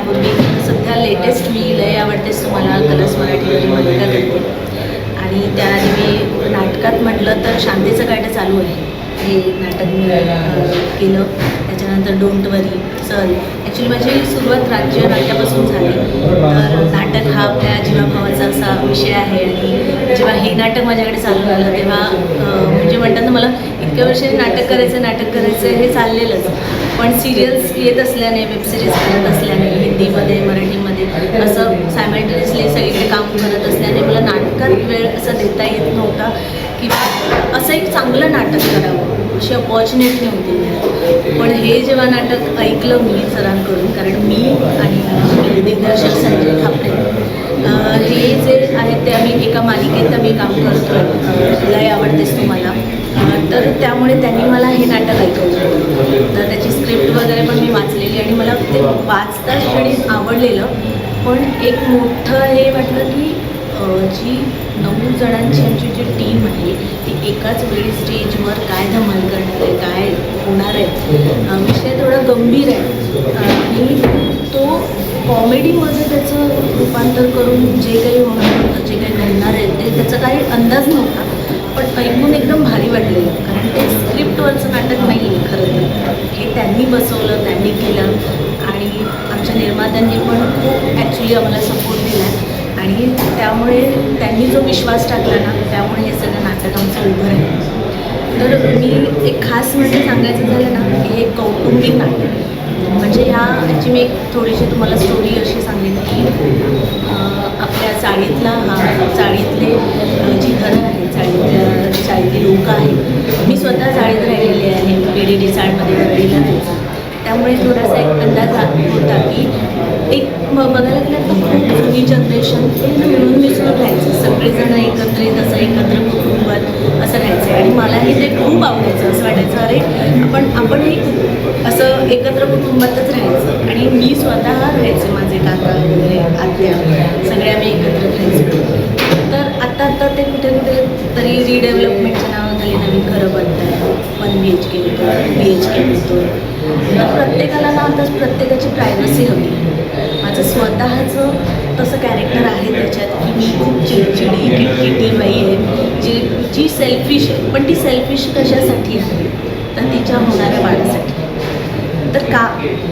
यापूर्वी सध्या लेटेस्ट मी लय आवडतेच तुम्हाला कलर्स मराठी मल्लिका करते आणि त्याआधी मी नाटकात म्हटलं तर शांतीचं गाठं चालू आहे. हे नाटक मी केलं. त्याच्यानंतर डोंट वरी सर ॲक्च्युली माझी सुरुवात राज्य नाट्यापासून झाली. तर नाटक हा आपल्या जीवाभावाचा असा विषय आहे आणि जेव्हा हे नाटक माझ्याकडे चालू झालं तेव्हा म्हणजे म्हणतात ना मला इतक्या वर्षांनी नाटक करायचं नाटक करायचं हे चाललेलंच. पण सिरियल्स येत असल्याने वेब सिरीज करत असल्याने हिंदीमध्ये मराठीमध्ये असं सायमल्टेनियसली सगळीकडे काम करत असल्याने मला नाटकात वेळ असा देता येत नव्हता किंवा असं एक चांगलं नाटक करावं. अशी अपॉर्च्युनिटी नव्हती. पण हे जेव्हा नाटक ऐकलं मी सरांकडून कारण मी आणि दिग्दर्शक संजय ठाकरे हे जे आहेत ते आम्ही एका मालिकेत आम्ही काम करतो लय आवडतेस तुम्हाला. तर त्यामुळे त्यांनी मला हे नाटक ऐकवलं. तर त्याची स्क्रिप्ट वगैरे पण मी वाचलेली आणि मला ते वाचता क्षणी आवडलेलं. पण एक मोठं हे वाटलं की जी नऊ जणांची आमची जी टीम आहे ती एकाच वेळी स्टेजवर काय धमाल करणार आहे काय होणार आहे? विषय थोडा गंभीर आहे. आणि तो कॉमेडीमध्ये त्याचं रूपांतर करून जे काही होणार होतं जे काही घडणार आहे ते त्याचा काही अंदाज नव्हता. पण ऐकून एकदम भारी वाटलेलं कारण ते स्क्रिप्टवरचं नाटक नाही आहे खरं तर हे त्यांनी बसवलं त्यांनी केलं आणि आमच्या निर्मात्यांनी पण खूप ॲक्च्युली आम्हाला सपोर्ट दिला आणि त्यामुळे त्यांनी जो विश्वास टाकला ना त्यामुळे हे सगळं नाटक आमचं उभं आहे तर मी एक खास म्हणजे सांगायचं झालं ना की हे कौटुंबिक नाटक. म्हणजे ह्या ह्याची मी एक थोडीशी तुम्हाला स्टोरी अशी सांगेन की आपल्या चाळीतला हा चाळीतले जी घरं आहेत चाळीतल्या चाळीतली लोक आहेत मी स्वतः चाळीत राहिलेले आहे पी डी डी चाळमध्ये वरळीला आहे. त्यामुळे थोडासा एक अंदाज होता की एक म- बघायला गेलं तर खूप जुनी जनरेशन मिळून मिसळून राहायचं. सगळेजण एकत्रित असं एकत्र कुटुंबात असं राहायचं. आणि मलाही ते खूप आवडायचं असं वाटायचं अरे आपण आपणही असं एकत्र कुटुंबातच राहायचं. आणि मी स्वतः राहायचे माझे काका वगैरे आत्या सगळे आम्ही एकत्र राहायचो. तर आत्ता आत्ता ते कुठे कुठे तरी रिडेव्हलपमेंटच्या नावाखाली नवीन घरं बनत आहे वन बी एच के होतो बी एच के मिळतो तर प्रत्येकाला ना आता प्रत्येकाची प्रायव्हसी हवी. माझं स्वतःचं तसं कॅरेक्टर आहे त्याच्यात की मी खूप चिडचिडी किटकिटी बाई आहे. जी जी सेल्फिश आहे पण ती सेल्फिश कशासाठी आहे? तर तिच्या होणाऱ्या बाळासाठी. तर का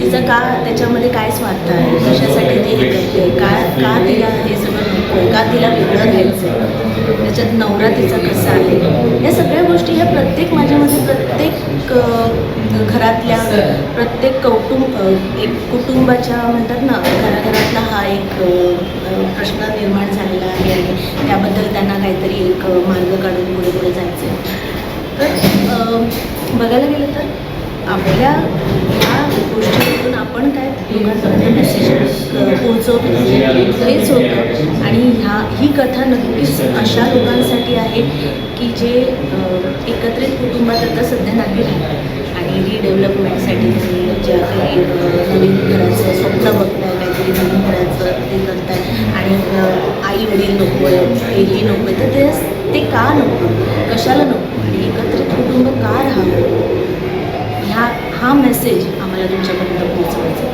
तिचं का त्याच्यामध्ये काय स्वार्थ आहे? कशासाठी ती हे करते? का का तिला हे सगळं नको का तिला वेगळं घ्यायचं आहे त्याच्यात नवरा तिचा कसा आहे? या प्रत्येक कौटुंब एक कुटुंबाच्या म्हणतात ना घराघरातला हा एक प्रश्न निर्माण झालेला आहे. आणि त्याबद्दल त्यांना काहीतरी एक मार्ग काढून पुढे पुढे जायचं तर बघायला गेलं तर आपल्या ह्या गोष्टीतून आपण काय लोकांपर्यंत मेसेज पोहोचवतो. हेच होतं. आणि ह्या ही कथा नक्कीच अशा लोकांसाठी आहे की जे एकत्रित कुटुंबात आता सध्या नाही राहतात डेव्हलपमेंटसाठी जे ते ज्या काही नवीन घराचं स्वप्न बघताय काहीतरी नवीन घराचं ते करताय आणि आई वडील नको आहे हेही नको आहे तर ते ते का नको? कशाला नको? आणि एकत्रित कुटुंब का राहावं? ह्या हा मेसेज आम्हाला तुमच्यापर्यंत पोहोचवायचा